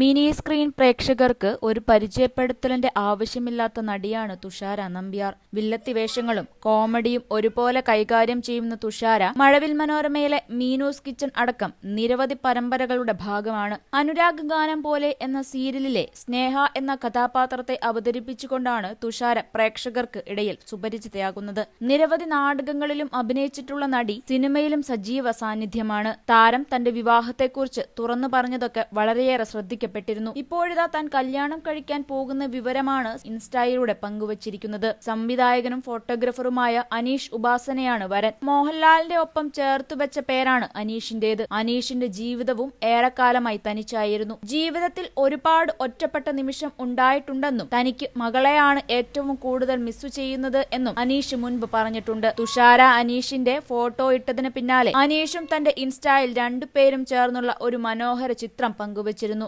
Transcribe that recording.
Mini screen പ്രേക്ഷകർക്ക് ഒരു പരിചയപ്പെടുത്തലിന്റെ ആവശ്യമില്ലാത്ത നടിയാണ് തുഷാര നമ്പ്യാർ. വില്ലത്തി വേഷങ്ങളും കോമഡിയും ഒരുപോലെ കൈകാര്യം ചെയ്യുന്ന തുഷാര മഴവിൽ മനോരമയിലെ മീനൂസ് കിച്ചൺ അടക്കം നിരവധി പരമ്പരകളുടെ ഭാഗമാണ്. അനുരാഗ് ഗാനം പോലെ എന്ന സീരിയലിലെ സ്നേഹ എന്ന കഥാപാത്രത്തെ അവതരിപ്പിച്ചുകൊണ്ടാണ് തുഷാര പ്രേക്ഷകർക്ക് ഇടയിൽ സുപരിചിതയാകുന്നത്. നിരവധി നാടകങ്ങളിലും അഭിനയിച്ചിട്ടുള്ള നടി സിനിമയിലും സജീവ സാന്നിധ്യമാണ്. താരം തന്റെ വിവാഹത്തെക്കുറിച്ച് തുറന്നു പറഞ്ഞതൊക്കെ വളരെയേറെ ശ്രദ്ധിക്കപ്പെട്ടിരുന്നു ഇപ്പോഴിതാ താൻ കല്യാണം കഴിക്കാൻ പോകുന്ന വിവരമാണ് ഇൻസ്റ്റയിലൂടെ പങ്കുവച്ചിരിക്കുന്നത്. സംവിധായകനും ഫോട്ടോഗ്രാഫറുമായ അനീഷ് ഉപാസനയാണ് വരൻ. മോഹൻലാലിന്റെ ഒപ്പം ചേർത്തു വെച്ച പേരാണ് അനീഷിന്റേത്. അനീഷിന്റെ ജീവിതവും ഏറെക്കാലമായി തനിച്ചായിരുന്നു. ജീവിതത്തിൽ ഒരുപാട് ഒറ്റപ്പെട്ട നിമിഷം ഉണ്ടായിട്ടുണ്ടെന്നും തനിക്ക് മകളെയാണ് ഏറ്റവും കൂടുതൽ മിസ്സു ചെയ്യുന്നത് എന്നും അനീഷ് മുൻപ് പറഞ്ഞിട്ടുണ്ട്. തുഷാര അനീഷിന്റെ ഫോട്ടോ ഇട്ടതിന് പിന്നാലെ അനീഷും തന്റെ ഇൻസ്റ്റയിൽ രണ്ടുപേരും ചേർന്നുള്ള ഒരു മനോഹര ചിത്രം പങ്കുവച്ചിരുന്നു.